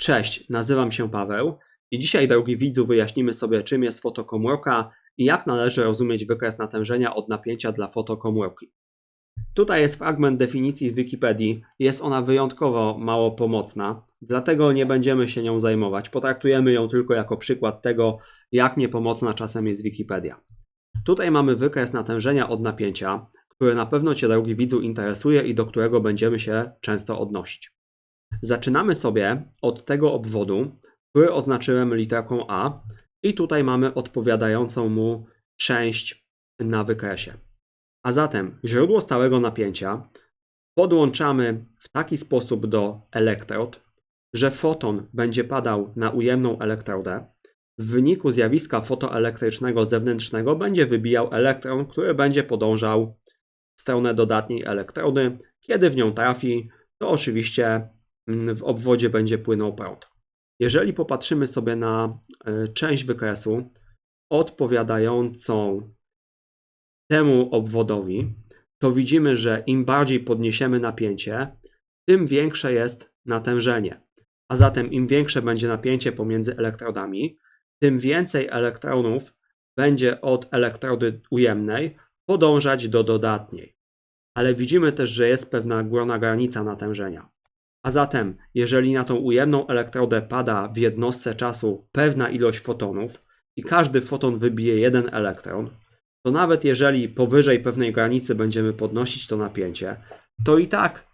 Cześć, nazywam się Paweł i dzisiaj, drogi widzu, wyjaśnimy sobie, czym jest fotokomórka i jak należy rozumieć wykres natężenia od napięcia dla fotokomórki. Tutaj jest fragment definicji z Wikipedii, jest ona wyjątkowo mało pomocna, dlatego nie będziemy się nią zajmować. Potraktujemy ją tylko jako przykład tego, jak niepomocna czasem jest Wikipedia. Tutaj mamy wykres natężenia od napięcia, który na pewno Cię, drogi widzu, interesuje i do którego będziemy się często odnosić. Zaczynamy sobie od tego obwodu, który oznaczyłem literką A, i tutaj mamy odpowiadającą mu część na wykresie. A zatem źródło stałego napięcia podłączamy w taki sposób do elektrod, że foton będzie padał na ujemną elektrodę. W wyniku zjawiska fotoelektrycznego zewnętrznego będzie wybijał elektron, który będzie podążał w stronę dodatniej elektrody. Kiedy w nią trafi, to oczywiście w obwodzie będzie płynął prąd. Jeżeli popatrzymy sobie na y, część wykresu odpowiadającą temu obwodowi, to widzimy, że im bardziej podniesiemy napięcie, tym większe jest natężenie. A zatem im większe będzie napięcie pomiędzy elektrodami, tym więcej elektronów będzie od elektrody ujemnej podążać do dodatniej. Ale widzimy też, że jest pewna górna granica natężenia. A zatem, jeżeli na tą ujemną elektrodę pada w jednostce czasu pewna ilość fotonów i każdy foton wybije jeden elektron, to nawet jeżeli powyżej pewnej granicy będziemy podnosić to napięcie, to i tak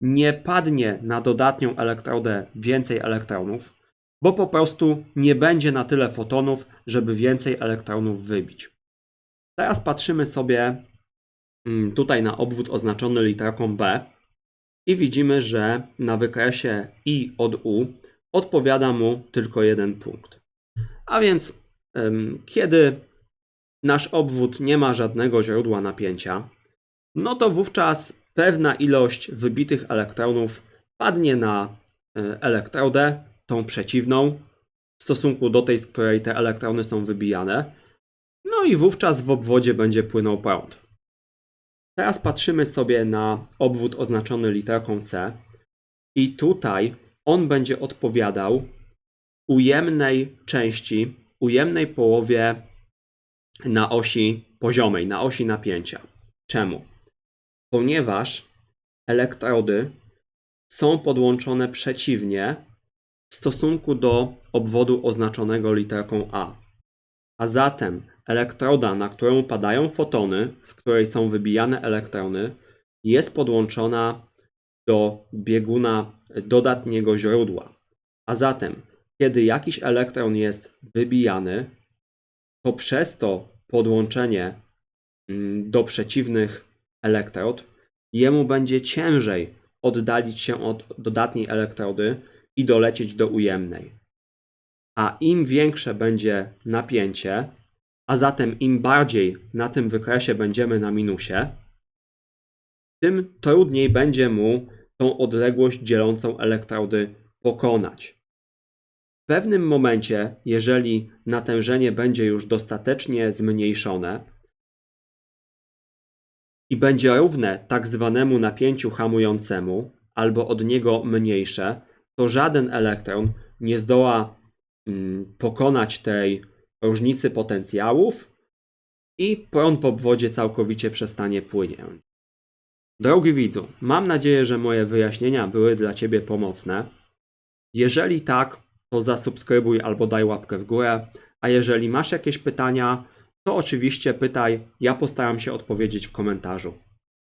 nie padnie na dodatnią elektrodę więcej elektronów, bo po prostu nie będzie na tyle fotonów, żeby więcej elektronów wybić. Teraz patrzymy sobie mm, tutaj na obwód oznaczony literką B i widzimy, że na wykresie I od U odpowiada mu tylko jeden punkt. A więc kiedy nasz obwód nie ma żadnego źródła napięcia, no to wówczas pewna ilość wybitych elektronów padnie na y, elektrodę, tą przeciwną, w stosunku do tej, z której te elektrony są wybijane. No i wówczas w obwodzie będzie płynął prąd. Teraz patrzymy sobie na obwód oznaczony literką C i tutaj on będzie odpowiadał ujemnej części, ujemnej połowie na osi poziomej, na osi napięcia. Czemu? Ponieważ elektrody są podłączone przeciwnie w stosunku do obwodu oznaczonego literką A. A zatem elektroda, na którą padają fotony, z której są wybijane elektrony, jest podłączona do bieguna dodatniego źródła. A zatem, kiedy jakiś elektron jest wybijany, to przez to podłączenie mm, do przeciwnych elektrod, jemu będzie ciężej oddalić się od dodatniej elektrody i dolecieć do ujemnej. A im większe będzie napięcie, a zatem im bardziej na tym wykresie będziemy na minusie, tym trudniej będzie mu tą odległość dzielącą elektrody pokonać. W pewnym momencie, jeżeli natężenie będzie już dostatecznie zmniejszone i będzie równe tak zwanemu napięciu hamującemu, albo od niego mniejsze, to żaden elektron nie zdoła mm, pokonać tej różnicy potencjałów i prąd w obwodzie całkowicie przestanie płynąć. Drogi widzu, mam nadzieję, że moje wyjaśnienia były dla Ciebie pomocne. Jeżeli tak, to zasubskrybuj albo daj łapkę w górę, a jeżeli masz jakieś pytania, to oczywiście pytaj, ja postaram się odpowiedzieć w komentarzu.